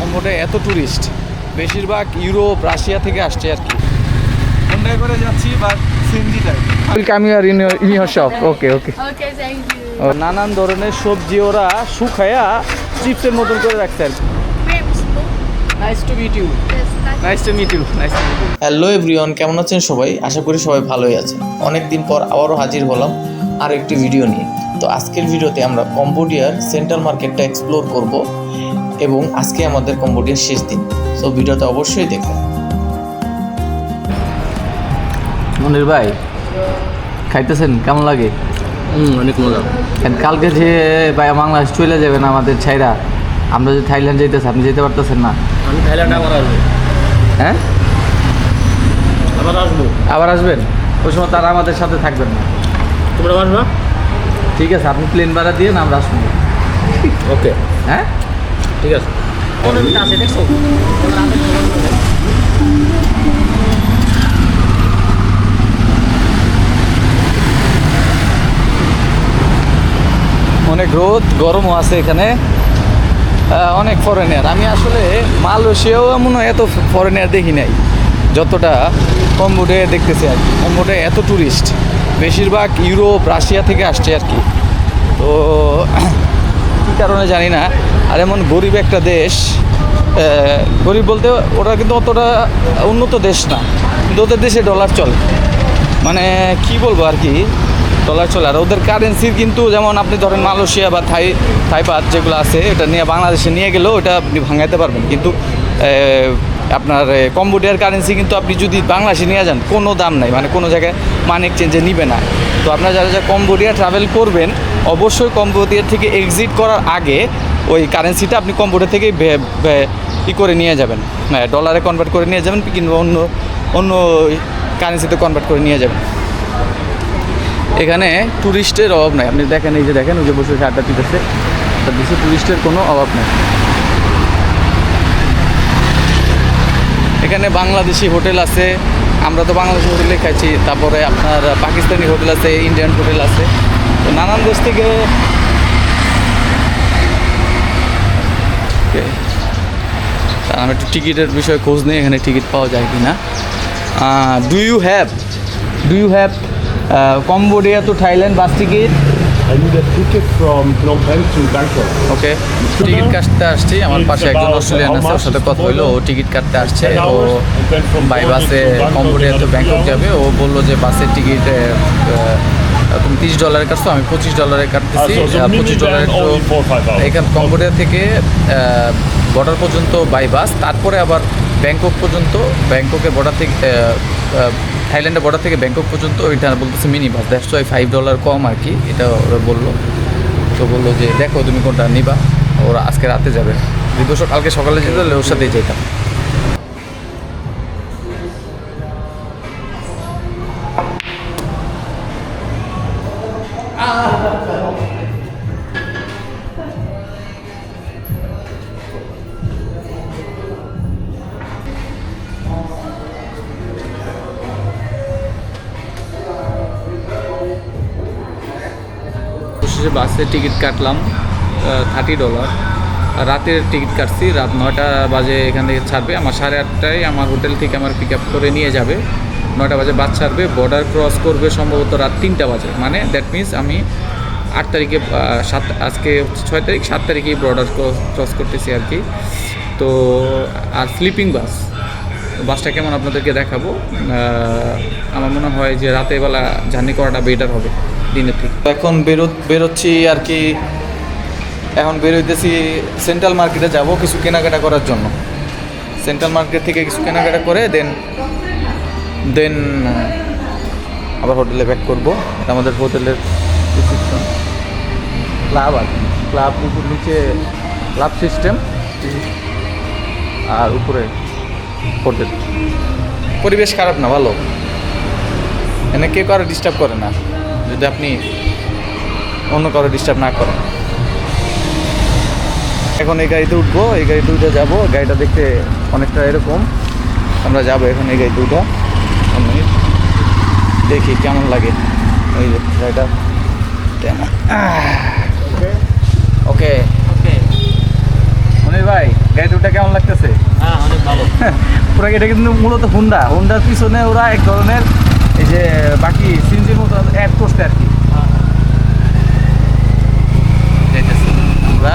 কম্বোটে এত ট্যুরিস্ট বেশিরভাগ Europe Russia থেকে আসছে আর কি। হোন্ডায় করে যাচ্ছি বা সিএনজিটায় come your in in your shop okay okay Okay, thank you. নানান ধরনের সবজি ওরা শুকায়া চিপসের মতন করে রাখছে আর কি। Nice to meet you nice to meet you nice to meet you hello everyone কেমন আছেন সবাই? আশা করি সবাই ভালোই আছেন। অনেক দিন পর আবারও হাজির হলাম আর একটি ভিডিও নিয়ে। তো আজকের ভিডিওতে আমরা কম্বোডিয়ার সেন্ট্রাল মার্কেটটা এক্সপ্লোর করব। এবং আজকে আমাদের কম্বোডিয়ার শেষ দিন। সো ভিডিওতে অবশ্যই দেখবেন। মনির ভাই খাইতেছেন? কেমন লাগে? অনেক মজা। কালকে যে ভাই বাংলাদেশ চলে যাবেন আমাদের ছাইরা আমরা যে থাইল্যান্ড যাইতেছি আপনি যেতে পারতেছেন না? আমি থাইল্যান্ড আবার আসব। হ্যাঁ? আবার আসব। আবার আসবেন? ওই সময় তারা আমাদের সাথে থাকবেন না। তোমরা আসবা? ঠিক আছে আপনি প্লেন ভাড়া দিয়ে আমরা আসব। ওকে হ্যাঁ? ঠিক আছে? আছে দেখছ অনেক রোদ গরমও আছে এখানে। অনেক ফরেনার আমি আসলে মালয়েশিয়াও এমন এত ফরেনার দেখি নাই যতটা কম্বোডে দেখতেছি আর কি। কম্বোডে এত ট্যুরিস্ট বেশিরভাগ ইউরোপ রাশিয়া থেকে আসছে আর কি। তো কী কারণে জানি না। আর এমন গরিব একটা দেশ গরিব বলতে ওরা কিন্তু অতটা উন্নত দেশ না, কিন্তু ওদের দেশে ডলার চলে। মানে কি বলব আর কি ডলার চলে। আর ওদের কারেন্সির কিন্তু যেমন আপনি ধরেন মালয়েশিয়া বা থাই, থাইপাত যেগুলো আছে এটা নিয়ে বাংলাদেশে নিয়ে গেলেও এটা আপনি ভাঙাইতে পারবেন। কিন্তু আপনার কম্বোডিয়ার কারেন্সি কিন্তু আপনি যদি বাংলাদেশে নিয়ে যান, কোনো দাম নাই। মানে কোনো জায়গায় মানি এক্সচেঞ্জে নিবে না। তো আপনারা যারা যারা কম্বোডিয়া ট্রাভেল করবেন অবশ্যই কম্বোডিয়া থেকে এক্সিট করার আগে ওই কারেন্সিটা আপনি কম্বোডিয়া থেকে ই করে নিয়ে যাবেন। হ্যাঁ, ডলারে কনভার্ট করে নিয়ে যাবেন কিংবা অন্য অন্য কারেন্সিতে কনভার্ট করে নিয়ে যাবেন। এখানে ট্যুরিস্টের অভাব নাই। আপনি দেখেন এই যে দেখেন ওই যে বসে আড্ডা দিতেছে। তার দেশে ট্যুরিস্টের কোনো অভাব নেই। এখানে বাংলাদেশি হোটেল আছে। আমরা তো বাংলাদেশি হোটেলে খাইছি। তারপরে আপনার পাকিস্তানি হোটেল আছে ইন্ডিয়ান হোটেল আছে। নানান দেশ থেকে আমি একটু টিকিটের বিষয়ে খোঁজ নিই এখানে টিকিট পাওয়া যায় কি না do you have do you have Cambodia to Thailand bus ticket I need a ticket from Phnom Penh to Bangkok. Okay ticket কাটতে আসছি আমার পাশে একজন অস্ট্রেলিয়ান আছে ওর সাথে কথা হইল ও টিকিট কাটতে আসছে ও বাই বাসে কম্বোডিয়া তো ব্যাংকক যাবে ও বলল যে বাসের টিকিট তুমি তিরিশ ডলারের কাটছো আমি পঁচিশ ডলারে কাটতেছি। আচ্ছা, পঁচিশ তো four, five hours. এখান কম্বোডিয়া থেকে বর্ডার পর্যন্ত বাই বাস তারপরে আবার ব্যাংকক পর্যন্ত ব্যাংককের বর্ডার থেকে থাইল্যান্ডের বর্ডার থেকে ব্যাংকক পর্যন্ত ওইটা বলতেছে mini bus that's why five dollar কম আর কি এটা ওরা বলল। তো বলল যে দেখো তুমি কোনটা নিবা ওরা আজকে রাতে যাবে। ও কালকে সকালে যেতে ওর সাথেই যেতাম বাসের টিকিট কাটলাম থার্টি ডলার রাতের টিকিট কাটছি, রাত নয়টা বাজে এখান থেকে ছাড়বে। আমার সাড়ে আটটায় আমার হোটেল থেকে আমার পিক আপ করে নিয়ে যাবে। নয়টা বাজে বাস ছাড়বে বর্ডার ক্রস করবে সম্ভবত রাত তিনটা বাজে। মানে দ্যাট মিন্স আমি আট তারিখে সাত, আজকে ছয় তারিখ, সাত তারিখেই বর্ডার ক্রস করতেছি আর কি। তো, আর স্লিপিং বাস বাসটা কেমন আপনাদেরকে দেখাবো? আমার মনে হয় যে রাতের বেলা জার্নি করাটা বেটার হবে। দিনের এখন বেরো বেরোচ্ছি আর কি, এখন বেরোইতেছি সেন্ট্রাল মার্কেটে যাব কিছু কেনাকাটা করার জন্য। সেন্ট্রাল মার্কেট থেকে কিছু কেনাকাটা করে দেন দেন আবার হোটেলে ব্যাক করব। আমাদের হোটেলের ক্লাব আর ক্লাব উপর নিচে ক্লাব সিস্টেম আর উপরে হোটেল পরিবেশ খারাপ না, ভালো। এনে কেউ কারও ডিস্টার্ব করে না। যদি আপনি অন্য কারও ডিস্টার্ব না করেন। এখন এই গাড়িতে উঠবো এই গাড়িতে উঠে যাব গাড়িটা দেখতে অনেকটা এরকম। আমরা যাব এখন এই গাড়িতে উঠা দেখি কেমন লাগে। যে গাড়িটা। কেমন? ওকে ওকে মনির ভাই গাড়িতে উঠে কেমন লাগে পুরো এটা কিন্তু মূলত হুন্ডা হুন্ডার পিছনে ওরা এক ধরনের এই যে বাকি সিনজির মতো অ্যাড করছে আর কি। যাইতেছি। আমরা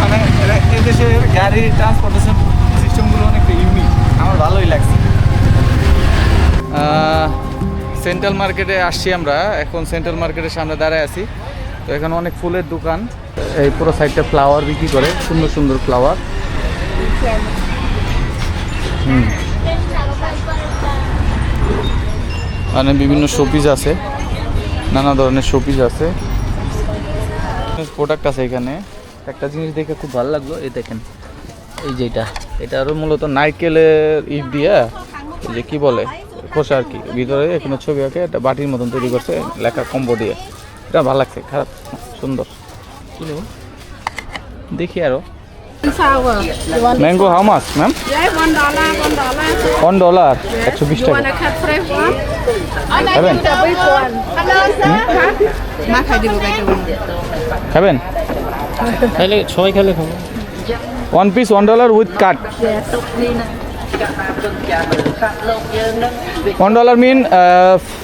মানে এদেশের গাড়ি ট্রান্সপোর্টেশন সিস্টেমগুলো অনেকটা ইউনিক আমার ভালোই লাগছে। সেন্ট্রাল মার্কেটে আসছি আমরা। এখন সেন্ট্রাল মার্কেটের সামনে দাঁড়ায় আছি। তো এখানে অনেক ফুলের দোকান। এই পুরো সাইডটা ফ্লাওয়ার বিক্রি করে। সুন্দর সুন্দর ফ্লাওয়ার হুম। মানে বিভিন্ন শোপিস আছে। নানা ধরনের শোপিস আছে। প্রোডাক্ট আছে এখানে। একটা জিনিস দেখে খুব ভালো লাগল এই দেখেন এই যেটা এটা। এটা আরও মূলত নারকেলের ইট দিয়া এই যে কি বলে খোসা আর কি ভিতরে এখানে ছবি আঁকে একটা বাটির মতন তৈরি করছে লেখা কম্বো দিয়ে। এটা ভালো লাগছে খারাপ সুন্দর। দেখি আরও? Mango how much ma'am. One dollar একশো বিশ টাকা. খাবেন খাইলে সবাই খাইলে খাব one piece one dollar with cut one dollar mean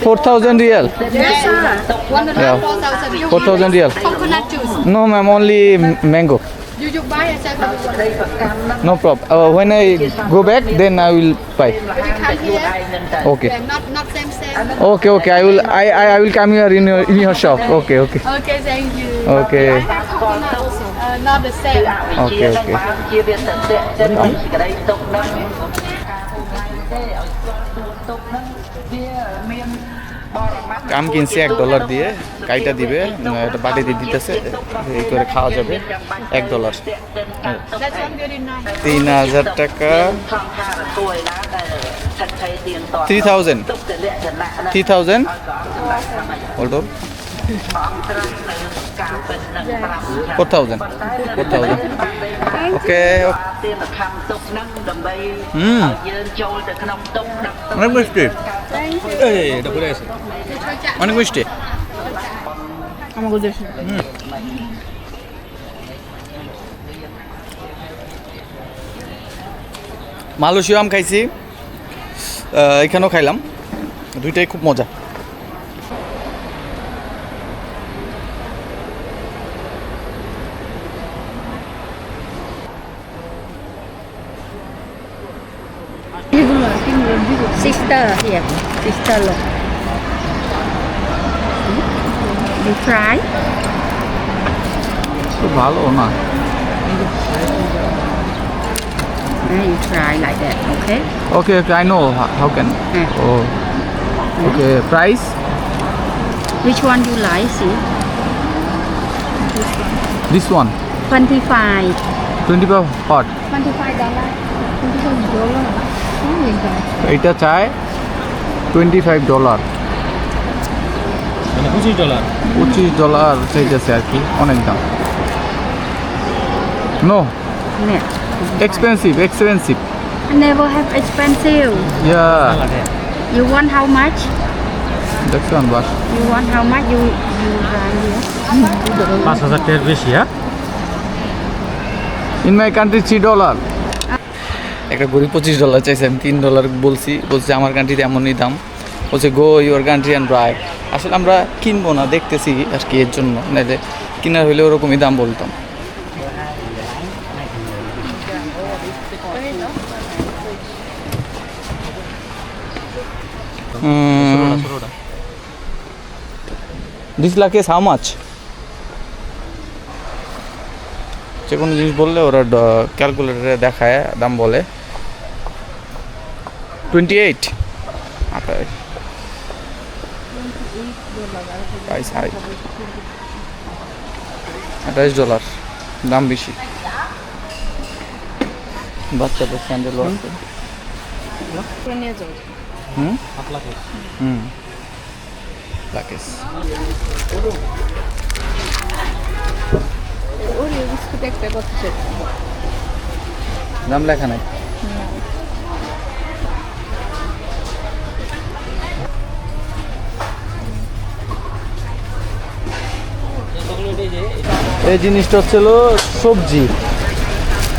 four thousand riel Yes, sir. One dollar, Yeah. four thousand. You four thousand riel coconut juice. No ma'am only mango You you buy it, sir. No problem. Uh, when I go back, then I will buy. Okay. Not not same same. Okay, okay. I will. I, I, I will come here in your in your shop. Okay, okay. Okay, thank you. Okay. not the same. Okay, okay. ជាវាសន្តិចិត្តអំពីក្តីទុកនឹងទុកនឹងវាមានបរមត្ថ কাম কিনছি এক dollar দিয়ে কাইটা দিবে উম, এটা বাটিতে দিতেছে এই করে খাওয়া যাবে এক dollar That's one very nice. তিন হাজার টাকা ខំថារទួយណាដែលឆិតឆៃទៀងត three thousand ទុកទលក្ខណៈណា three thousand hold four thousand four thousand okay অনেক মিষ্টি অনেক আম খাইছি। এখানেও খাইলাম। দুইটাই খুব মজা। You try? খুব ভালো না And you try like that, okay? Okay okay I know how can হ্যাঁ। Oh okay price Which one you like? See? This one 25. Twenty five hot 25 dollar. 25 dollar. Oh my god. এটা চায় twenty five dollar মানে পঁচিশ dollar. পঁচিশ dollar চাইতেছে আর কি অনেক দাম। No. Expensive expensive I never have expensive. Yeah লাগে। You want how much? দেখছেন বাস You want how much? You you পাঁচ হাজার টাকার বেশি হ্যাঁ? In my country three dollar একটা গরিব পঁচিশ ডলার চাইছে আমি তিন ডলার বলছি বলছি আমার কান্ট্রিতে এমনই দাম। বলছে go your country and buy আসলে আমরা কিনবো না, দেখতেছি আর কি এর জন্য। নাহলে কেনার হলে ওরকমই দাম বলতাম। This lakh is how much যে কোনো জিনিস বললে ওরা ক্যালকুলেটারে দেখায়, দাম বলে। টোয়েন্টি এইট প্রাইস হাই আঠাশ ডলার দাম বেশি। বাচ্চাদের স্যান্ডেলও আছে। হুম? হুম। রাকেশ নাম লেখা নাই। এই জিনিসটা হচ্ছিল সবজি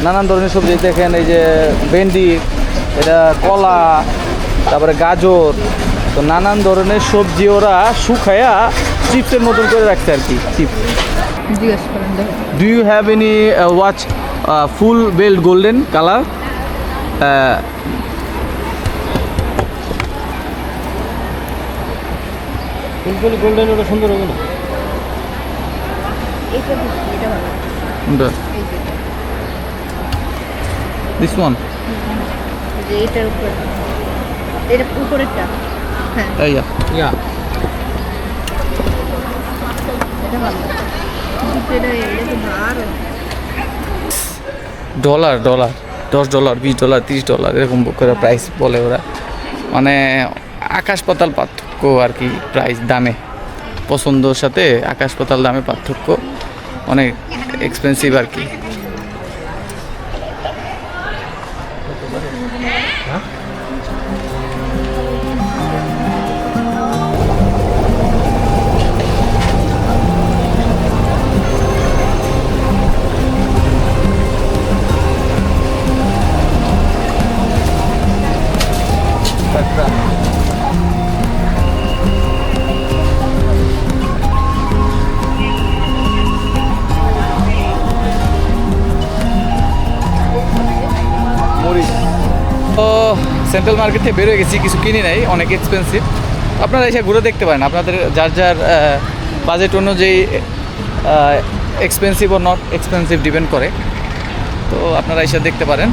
নানান ধরনের সবজি। দেখেন এই যে ভেন্ডি এটা কলা তারপরে গাজর তো নানান ধরনের সবজি ওরা শুকায়া চিপসের মতন করে রাখছে আর কি chips uh, watch uh, full belt golden color? Uh, full full golden ওটা সুন্দর হবে না? এটা দেখি এটা ভালো। the, এই যে this one. এই যে এটার উপরে। এটা উপরেরটা। হ্যাঁ। Uh, ইয়া। এটা ভালো। এটা এটা ভালো ডলার ডলার দশ ডলার বিশ ডলার তিরিশ ডলার এরকম করে প্রাইস বলে ওরা। মানে আকাশ পাতাল পার্থক্য আর কি প্রাইস দামে। পছন্দর সাথে আকাশ পাতাল দামে পার্থক্য। অনেক এক্সপেন্সিভ আর কি। সেন্ট্রাল মার্কেট থেকে বেরোয় গেছি, কিছু কিনি নাই, অনেক এক্সপেন্সিভ আপনারা এসে ঘুরে দেখতে পারেন, আপনাদের যার যার বাজেট অনুযায়ী এক্সপেন্সিভ ও নট এক্সপেন্সিভ ডিপেন্ড করে। তো আপনারা এসে দেখতে পারেন।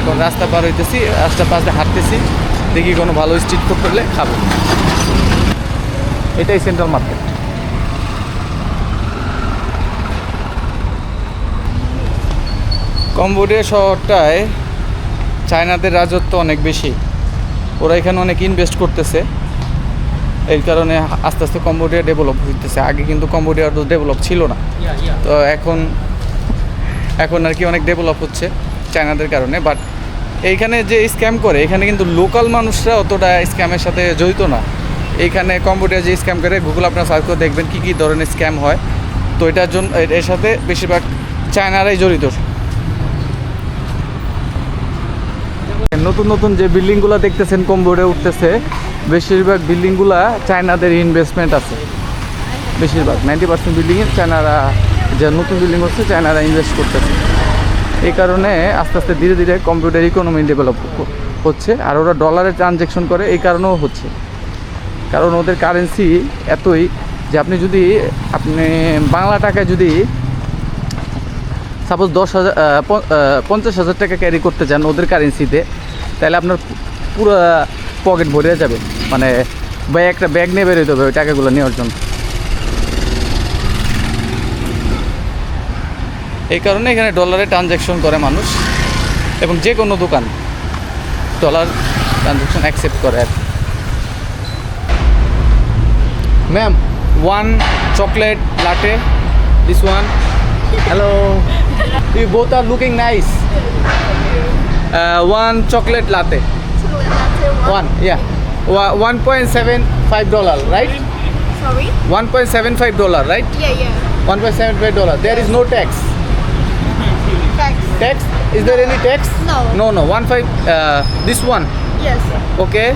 এখন রাস্তা পার হইতেছি রাস্তা পাশ হাঁটতেছি, দেখি কোনো ভালো স্ট্রিট ফুড করলে খাব। এটাই সেন্ট্রাল মার্কেট কম্বোডিয়া শহরটায় চায়নাদের রাজত্ব অনেক বেশি। ওরা এখানে অনেক ইনভেস্ট করতেছে। এই কারণে আস্তে আস্তে কম্বোডিয়া ডেভেলপ হইতেছে। আগে কিন্তু কম্বোডিয়া তো ডেভেলপ ছিল না। তো এখন এখন আর কি অনেক ডেভেলপ হচ্ছে চায়নাদের কারণে। বাট এইখানে যে স্ক্যাম করে, এখানে কিন্তু লোকাল মানুষরা অতটা স্ক্যামের সাথে জড়িত না। এইখানে কম্বোডিয়া যে স্ক্যাম করে গুগল আপনার সার্চ করে দেখবেন কী কী ধরনের স্ক্যাম হয়। তো এটার জন্য এর সাথে বেশিরভাগ চায়নারাই জড়িত। নতুন নতুন যে বিল্ডিংগুলো দেখতেছেন কম্বোডিয়া উঠতেছে, বেশিরভাগ বিল্ডিংগুলা চায়নাদের ইনভেস্টমেন্ট আছে। বেশিরভাগ নাইনটি পার্সেন্ট বিল্ডিংয়ে চায়নারা, যে নতুন বিল্ডিং হচ্ছে, চায়নারা ইনভেস্ট করতেছে। এই কারণে আস্তে আস্তে ধীরে ধীরে কম্পিউটার ইকোনমি ডেভেলপ হচ্ছে, আর ওরা ডলারে ট্রানজ্যাকশন করে, এই কারণেও হচ্ছে। কারণ ওদের কারেন্সি এতই যে আপনি যদি, আপনি বাংলা টাকায় যদি সাপোজ দশ হাজার পঞ্চাশ হাজার টাকা ক্যারি করতে চান ওদের কারেন্সিতে তাহলে আপনার পুরো পকেট ভরে যাবে। মানে বা একটা ব্যাগ নিয়ে বেরোতে হবে ওই টাকাগুলো নেওয়ার জন্য। এই কারণে এখানে ডলারে ট্রানজ্যাকশন করে মানুষ এবং যে কোনো দোকান ডলার ট্রানজ্যাকশন অ্যাকসেপ্ট করে আর ma'am one chocolate latte this one hello you both are looking nice uh, one chocolate latte. One. yeah. One point seven five dollar, right? Sorry. One point seven five dollar, right? Yeah, yeah. One point seven five dollar. There yes. is no tax. Tax. Tax? Is there any tax? No. No, no. One five. Uh, this one. Yes. Okay.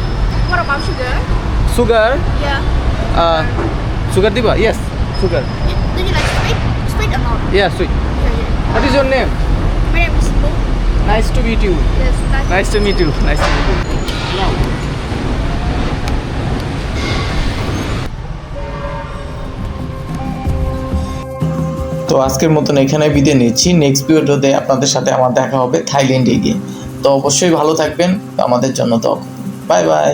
What about sugar? Sugar. Yeah. Uh, sugar diva? Yes. Sugar. Yeah. Do you like sweet? Sweet or not? Yeah, sweet. Yeah, yeah. What is your name? My name is Nice to meet you. Yes, nice. Nice to meet you. Nice to meet you. তো আজকের মতন এখানে বিদায় নিচ্ছি next ভিডিওতে আপনাদের সাথে আমার দেখা হবে থাইল্যান্ডে গিয়ে তো অবশ্যই ভালো থাকবেন আমাদের জন্য তো বাই বাই